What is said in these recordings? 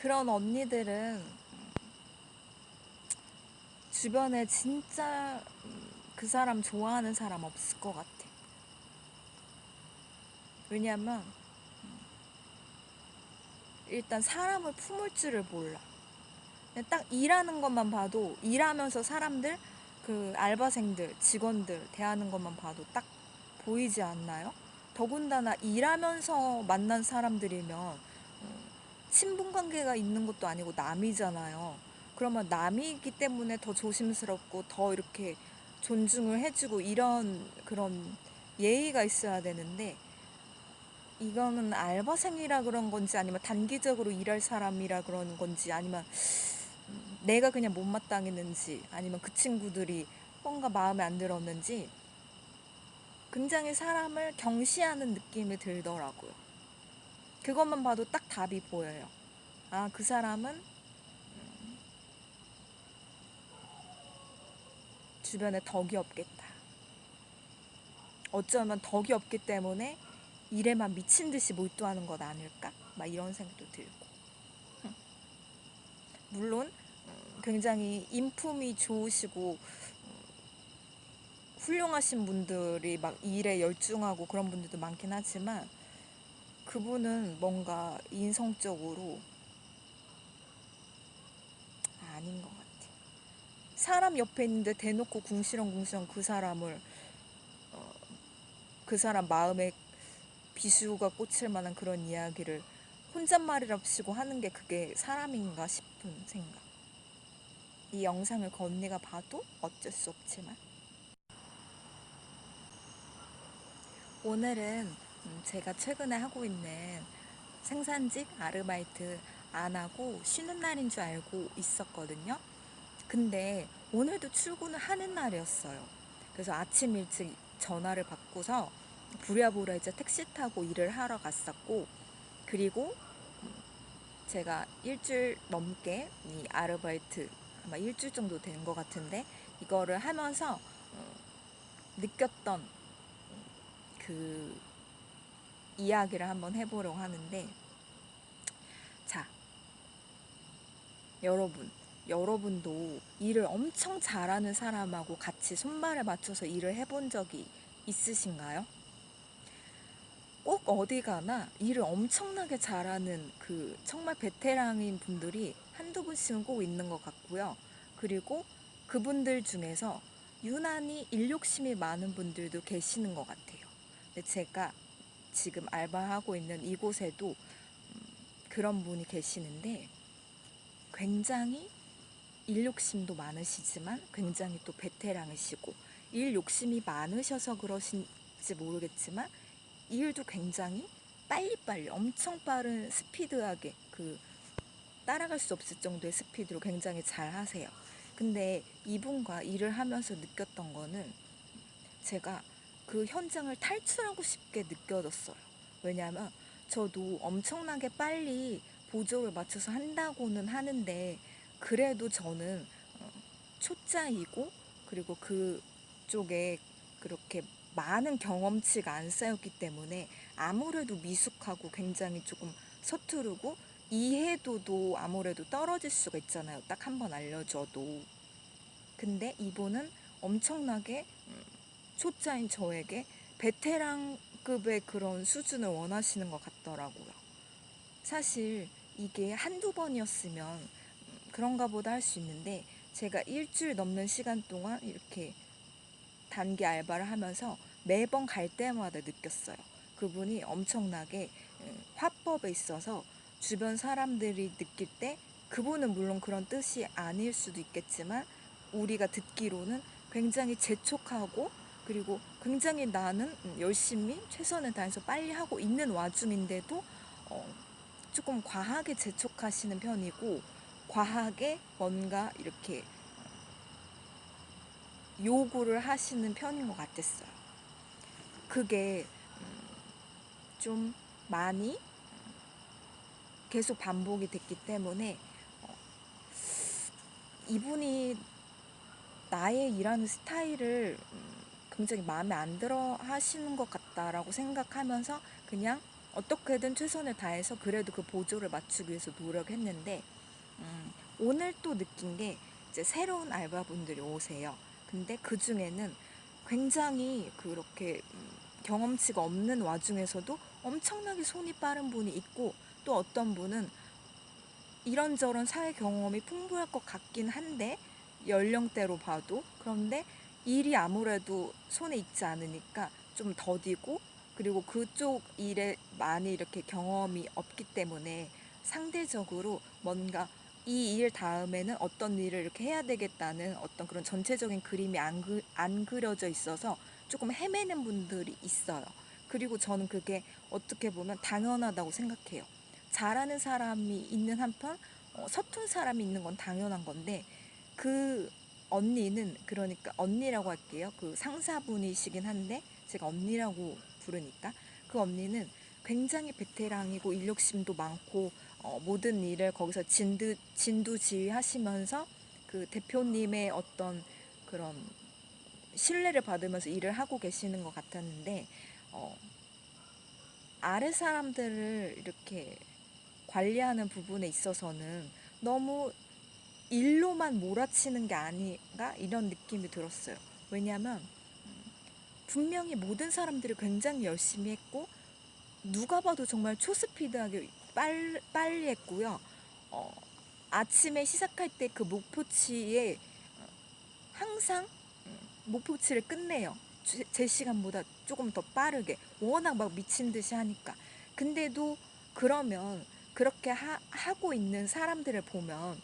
그런 언니들은 음, 주변에 진짜 음, 그 사람 좋아하는 사람 없을 것 같아. 왜냐면 음, 일단 사람을 품을 줄을 몰라. 딱 일하는 것만 봐도 일하면서 사람들 그 알바생들 직원들 대하는 것만 봐도 딱 보이지 않나요? 더군다나 일하면서 만난 사람들이면 음, 친분 관계가 있는 것도 아니고 남이잖아요. 그러면 남이기 때문에 더 조심스럽고 더 이렇게 존중을 해주고 이런 그런 예의가 있어야 되는데 이거는 알바생이라 그런 건지 아니면 단기적으로 일할 사람이라 그런 건지 아니면 음, 내가 그냥 못마땅했는지 아니면 그 친구들이 뭔가 마음에 안 들었는지 굉장히 사람을 경시하는 느낌이 들더라고요. 그것만 봐도 딱 답이 보여요. 아, 그 사람은 음, 주변에 덕이 없겠다. 어쩌면 덕이 없기 때문에 일에만 미친 듯이 몰두하는 것 아닐까? 막 이런 생각도 들고. 음. 물론 음, 굉장히 인품이 좋으시고 음, 훌륭하신 분들이 막 일에 열중하고 그런 분들도 많긴 하지만 그분은 뭔가 인성적으로 아닌 것 같아. 사람 옆에 있는데 대놓고 궁시렁궁시렁 그 사람을 어, 그 사람 마음에 비수가 꽂힐 만한 그런 이야기를 혼잣말이랍시고 하는 게 그게 사람인가 싶은 생각. 이 영상을 그 언니가 봐도 어쩔 수 없지만. 오늘은 음, 제가 최근에 하고 있는 생산직 아르바이트 안 하고 쉬는 날인 줄 알고 있었거든요. 근데 오늘도 출근을 하는 날이었어요. 그래서 아침 일찍 전화를 받고서 부랴부랴 이제 택시 타고 일을 하러 갔었고, 그리고 음, 제가 일주일 넘게 이 아르바이트 아마 일주일 정도 된 것 같은데 이거를 하면서 어, 느꼈던 그 이야기를 한번 해보려고 하는데 자 여러분 여러분도 일을 엄청 잘하는 사람하고 같이 손발에 맞춰서 일을 해본 적이 있으신가요? 꼭 어디 가나 일을 엄청나게 잘하는 그 정말 베테랑인 분들이 한두 분씩은 꼭 있는 것 같고요. 그리고 그분들 중에서 유난히 일 욕심이 많은 분들도 계시는 것 같아요. 근데 제가 지금 알바하고 있는 이곳에도 음, 그런 분이 계시는데 굉장히 일 욕심도 많으시지만 굉장히 또 베테랑이시고 일 욕심이 많으셔서 그러신지 모르겠지만 일도 굉장히 빨리빨리 엄청 빠른 스피드하게 그 따라갈 수 없을 정도의 스피드로 굉장히 잘 하세요. 근데 이분과 일을 하면서 느꼈던 거는 제가 그 현장을 탈출하고 싶게 느껴졌어요. 왜냐하면 저도 엄청나게 빨리 보조를 맞춰서 한다고는 하는데 그래도 저는 어, 초짜이고 그리고 그쪽에 그렇게 많은 경험치가 안 쌓였기 때문에 아무래도 미숙하고 굉장히 조금 서투르고 이해도도 아무래도 떨어질 수가 있잖아요. 딱 한 번 알려줘도. 근데 이분은 엄청나게 음, 초짜인 저에게 베테랑급의 그런 수준을 원하시는 것 같더라고요. 사실 이게 한두 번이었으면 음, 그런가 보다 할 수 있는데 제가 일주일 넘는 시간 동안 이렇게 단기 알바를 하면서 매번 갈 때마다 느꼈어요. 그분이 엄청나게 음, 화법에 있어서 주변 사람들이 느낄 때 그분은 물론 그런 뜻이 아닐 수도 있겠지만 우리가 듣기로는 굉장히 재촉하고 그리고 굉장히 나는 음, 열심히 최선을 다해서 빨리 하고 있는 와중인데도 어, 조금 과하게 재촉하시는 편이고 과하게 뭔가 이렇게 요구를 하시는 편인 것 같았어요. 그게 음, 좀 많이 계속 반복이 됐기 때문에 어, 이분이 나의 일하는 스타일을 음, 굉장히 마음에 안 들어 하시는 것 같다라고 생각하면서 그냥 어떻게든 최선을 다해서 그래도 그 보조를 맞추기 위해서 노력했는데 음, 오늘 또 느낀 게 이제 새로운 알바분들이 오세요. 근데 그 중에는 굉장히 그렇게 음, 경험치가 없는 와중에서도 엄청나게 손이 빠른 분이 있고 또 어떤 분은 이런저런 사회 경험이 풍부할 것 같긴 한데 연령대로 봐도 그런데 일이 아무래도 손에 있지 않으니까 좀 더디고 그리고 그쪽 일에 많이 이렇게 경험이 없기 때문에 상대적으로 뭔가 이 일 다음에는 어떤 일을 이렇게 해야 되겠다는 어떤 그런 전체적인 그림이 안, 그, 안 그려져 있어서 조금 헤매는 분들이 있어요. 그리고 저는 그게 어떻게 보면 당연하다고 생각해요. 잘하는 사람이 있는 한편 어, 서툰 사람이 있는 건 당연한 건데 그 언니는 그러니까 언니라고 할게요. 그 상사분이시긴 한데 제가 언니라고 부르니까 그 언니는 굉장히 베테랑이고 인력심도 많고 어, 모든 일을 거기서 진두 진두 지휘하시면서 그 대표님의 어떤 그런 신뢰를 받으면서 일을 하고 계시는 것 같았는데 어, 아래 사람들을 이렇게 관리하는 부분에 있어서는 너무 일로만 몰아치는 게 아닌가 이런 느낌이 들었어요. 왜냐하면 음, 분명히 모든 사람들이 굉장히 열심히 했고 누가 봐도 정말 초스피드하게 빨, 빨리 했고요. 어, 아침에 시작할 때 그 목표치에 어, 항상 음, 목표치를 끝내요. 제, 제 시간보다 조금 더 빠르게 워낙 막 미친 듯이 하니까. 근데도 그러면 그렇게 하, 하고 있는 사람들을 보면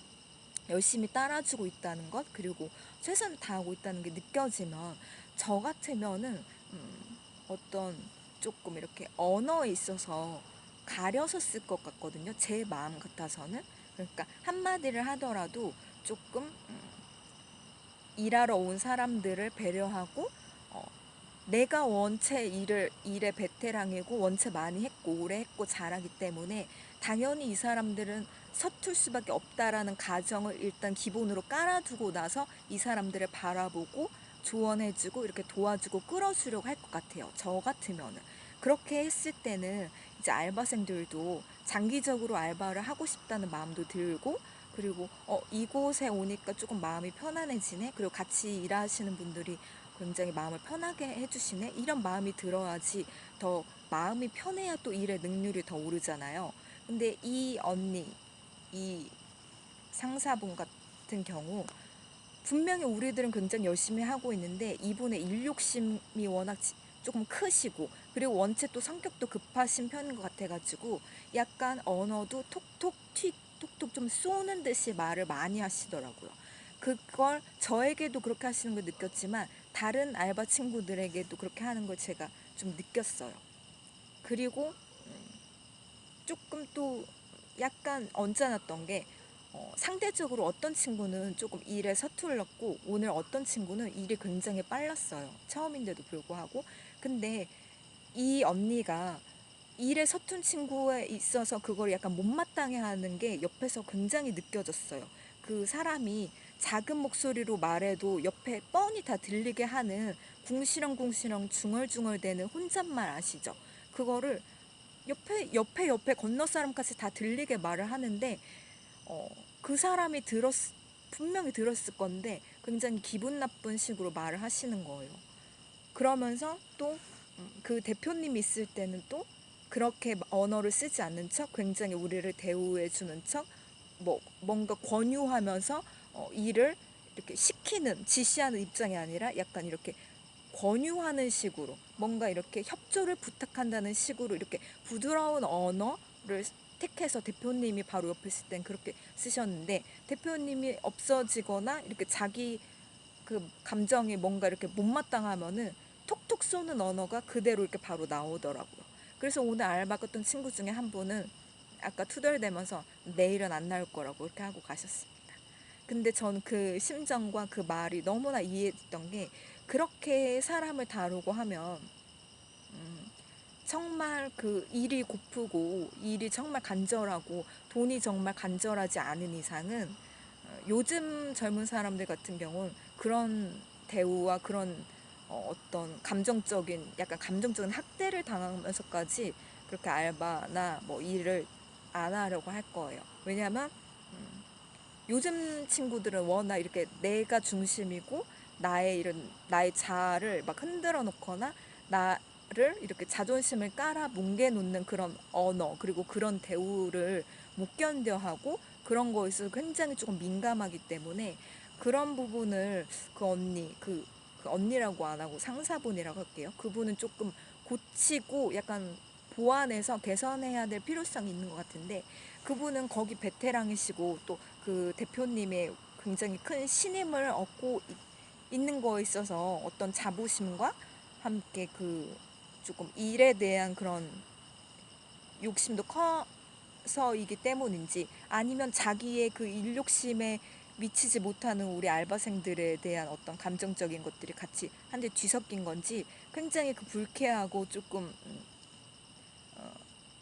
열심히 따라주고 있다는 것 그리고 최선을 다하고 있다는 게 느껴지면 저 같으면은 음, 어떤 조금 이렇게 언어에 있어서 가려서 쓸 것 같거든요. 제 마음 같아서는 그러니까 한마디를 하더라도 조금 음, 일하러 온 사람들을 배려하고 어, 내가 원체 일을 일에 베테랑이고 원체 많이 했고 오래 했고 잘하기 때문에 당연히 이 사람들은 서툴 수밖에 없다라는 가정을 일단 기본으로 깔아두고 나서 이 사람들을 바라보고 조언해주고 이렇게 도와주고 끌어주려고 할 것 같아요. 저 같으면은 그렇게 했을 때는 이제 알바생들도 장기적으로 알바를 하고 싶다는 마음도 들고 그리고 어 이곳에 오니까 조금 마음이 편안해지네 그리고 같이 일하시는 분들이 굉장히 마음을 편하게 해주시네 이런 마음이 들어야지 더 마음이 편해야 또 일의 능률이 더 오르잖아요. 근데 이 언니 이 상사분 같은 경우 분명히 우리들은 굉장히 열심히 하고 있는데 이분의 일욕심이 워낙 조금 크시고 그리고 원체 또 성격도 급하신 편인 것 같아가지고 약간 언어도 톡톡 튀 톡톡 좀 쏘는 듯이 말을 많이 하시더라고요. 그걸 저에게도 그렇게 하시는 걸 느꼈지만 다른 알바 친구들에게도 그렇게 하는 걸 제가 좀 느꼈어요. 그리고 음, 조금 또 약간 언짢았던 게 어, 상대적으로 어떤 친구는 조금 일에 서툴렀고 오늘 어떤 친구는 일이 굉장히 빨랐어요. 처음인데도 불구하고. 근데 이 언니가 일에 서툰 친구에 있어서 그걸 약간 못마땅해 하는 게 옆에서 굉장히 느껴졌어요. 그 사람이 작은 목소리로 말해도 옆에 뻔히 다 들리게 하는 궁시렁궁시렁 중얼중얼대는 혼잣말 아시죠? 그거를 옆에 옆에 옆에 건너 사람까지 다 들리게 말을 하는데 어, 그 사람이 들었 분명히 들었을 건데 굉장히 기분 나쁜 식으로 말을 하시는 거예요. 그러면서 또 그 대표님 있을 때는 또 그렇게 언어를 쓰지 않는 척 굉장히 우리를 대우해 주는 척 뭐 뭔가 권유하면서 어, 일을 이렇게 시키는 지시하는 입장이 아니라 약간 이렇게 권유하는 식으로 뭔가 이렇게 협조를 부탁한다는 식으로 이렇게 부드러운 언어를 택해서 대표님이 바로 옆에 있을 땐 그렇게 쓰셨는데 대표님이 없어지거나 이렇게 자기 그 감정이 뭔가 이렇게 못마땅하면은 톡톡 쏘는 언어가 그대로 이렇게 바로 나오더라고요. 그래서 오늘 알바 갔던 친구 중에 한 분은 아까 투덜대면서 내일은 안 나올 거라고 이렇게 하고 가셨습니다. 근데 전 그 심정과 그 말이 너무나 이해했던 게 그렇게 사람을 다루고 하면 음, 정말 그 일이 고프고 일이 정말 간절하고 돈이 정말 간절하지 않은 이상은 어, 요즘 젊은 사람들 같은 경우는 그런 대우와 그런 어, 어떤 감정적인 약간 감정적인 학대를 당하면서까지 그렇게 알바나 뭐 일을 안 하려고 할 거예요. 왜냐면 음, 요즘 친구들은 워낙 이렇게 내가 중심이고 나의 이런 나의 자아를 막 흔들어 놓거나 나를 이렇게 자존심을 깔아 뭉개 놓는 그런 언어 그리고 그런 대우를 못 견뎌 하고 그런 거에 있어서 굉장히 조금 민감하기 때문에 그런 부분을 그 언니 그, 그 언니라고 안 하고 상사분이라고 할게요. 그분은 조금 고치고 약간 보완해서 개선해야 될 필요성이 있는 것 같은데 그분은 거기 베테랑이시고 또 그 대표님의 굉장히 큰 신임을 얻고 있- 있는 거에 있어서 어떤 자부심과 함께 그 조금 일에 대한 그런 욕심도 커서이기 때문인지 아니면 자기의 그 일욕심에 미치지 못하는 우리 알바생들에 대한 어떤 감정적인 것들이 같이 한데 뒤섞인 건지 굉장히 그 불쾌하고 조금 음, 어,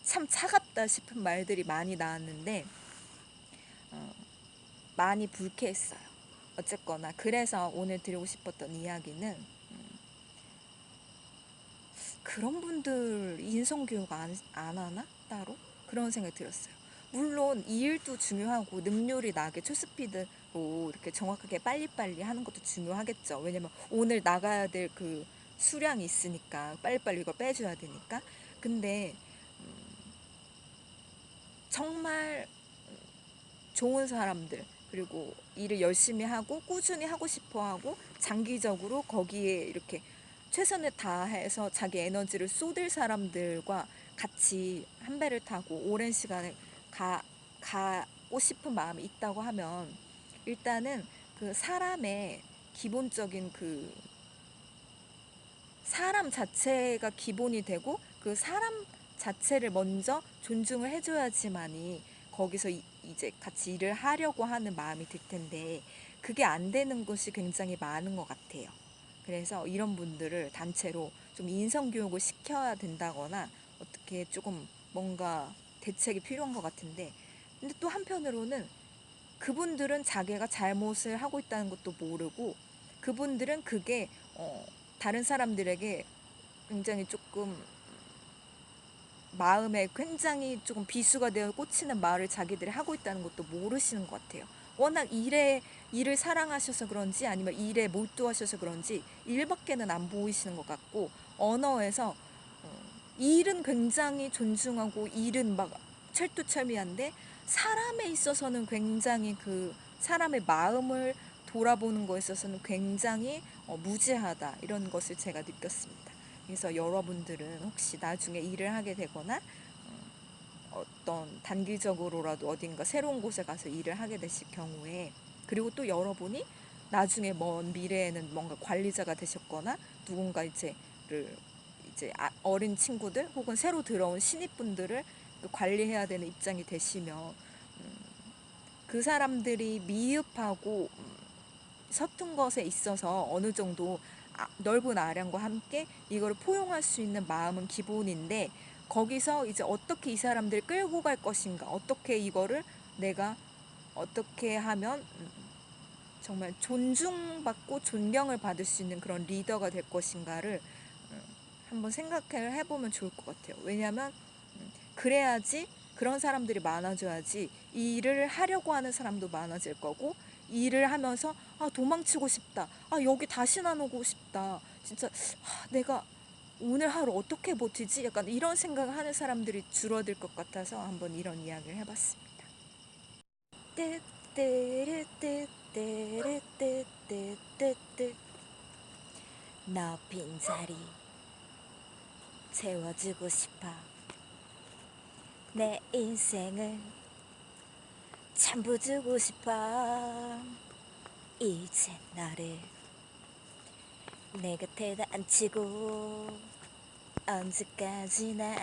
참 차갑다 싶은 말들이 많이 나왔는데 어, 많이 불쾌했어요. 어쨌거나 그래서 오늘 드리고 싶었던 이야기는 음, 그런 분들 인성교육 안, 안 하나 따로 그런 생각이 들었어요. 물론 이 일도 중요하고 능률이 나게 초스피드로 이렇게 정확하게 빨리빨리 하는 것도 중요하겠죠. 왜냐면 오늘 나가야 될 그 수량이 있으니까 빨리빨리 이걸 빼줘야 되니까. 근데 음, 정말 음, 좋은 사람들 그리고 일을 열심히 하고 꾸준히 하고 싶어 하고 장기적으로 거기에 이렇게 최선을 다해서 자기 에너지를 쏟을 사람들과 같이 한 배를 타고 오랜 시간을 가, 가고 싶은 마음이 있다고 하면 일단은 그 사람의 기본적인 그 사람 자체가 기본이 되고 그 사람 자체를 먼저 존중을 해줘야지만이 거기서 이, 이제 같이 일을 하려고 하는 마음이 들 텐데 그게 안 되는 곳이 굉장히 많은 것 같아요. 그래서 이런 분들을 단체로 좀 인성교육을 시켜야 된다거나 어떻게 조금 뭔가 대책이 필요한 것 같은데 근데 또 한편으로는 그분들은 자기가 잘못을 하고 있다는 것도 모르고 그분들은 그게 어, 다른 사람들에게 굉장히 조금 마음에 굉장히 조금 비수가 되어 꽂히는 말을 자기들이 하고 있다는 것도 모르시는 것 같아요. 워낙 일에 일을 사랑하셔서 그런지 아니면 일에 몰두하셔서 그런지 일밖에는 안 보이시는 것 같고 언어에서 어, 일은 굉장히 존중하고 일은 막 철두철미한데 사람에 있어서는 굉장히 그 사람의 마음을 돌아보는 거에 있어서는 굉장히 어, 무지하다 이런 것을 제가 느꼈습니다. 그래서 여러분들은 혹시 나중에 일을 하게 되거나 어, 어떤 단기적으로라도 어딘가 새로운 곳에 가서 일을 하게 되실 경우에 그리고 또 여러분이 나중에 먼 미래에는 뭔가 관리자가 되셨거나 누군가 이제를 이제 아- 어린 친구들 혹은 새로 들어온 신입분들을 그 관리해야 되는 입장이 되시면 음, 그 사람들이 미흡하고 음, 서툰 것에 있어서 어느 정도 아- 넓은 아량과 함께 이거를 포용할 수 있는 마음은 기본인데 거기서 이제 어떻게 이 사람들을 끌고 갈 것인가 어떻게 이거를 내가 어떻게 하면 음, 정말 존중받고 존경을 받을 수 있는 그런 리더가 될 것인가를 음, 한번 생각을 해보면 좋을 것 같아요. 왜냐하면 음, 그래야지 그런 사람들이 많아져야지 이 일을 하려고 하는 사람도 많아질 거고 일을 하면서 아 도망치고 싶다. 아 여기 다시는 안 오고 싶다. 진짜 아, 내가 오늘 하루 어떻게 버티지? 약간 이런 생각을 하는 사람들이 줄어들 것 같아서 한번 이런 이야기를 해봤습니다. 너 빈 자리 채워주고 싶어 내 인생을 전부 주고 싶어. 이제 너를 내 곁에다 앉히고 언제까지나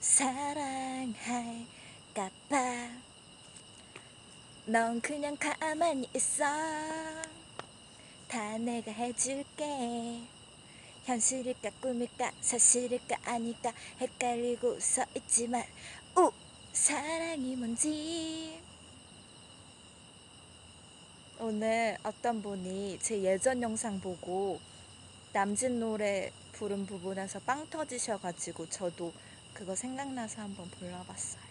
사랑할까봐. 넌 그냥 가만히 있어. 다 내가 해줄게. 현실일까 꿈일까 사실일까 아닐까 헷갈리고 서 있지만 우 사랑이 뭔지 오늘 어떤 분이 제 예전 영상 보고 남진 노래 부른 부분에서 빵 터지셔가지고 저도 그거 생각나서 한번 불러봤어요.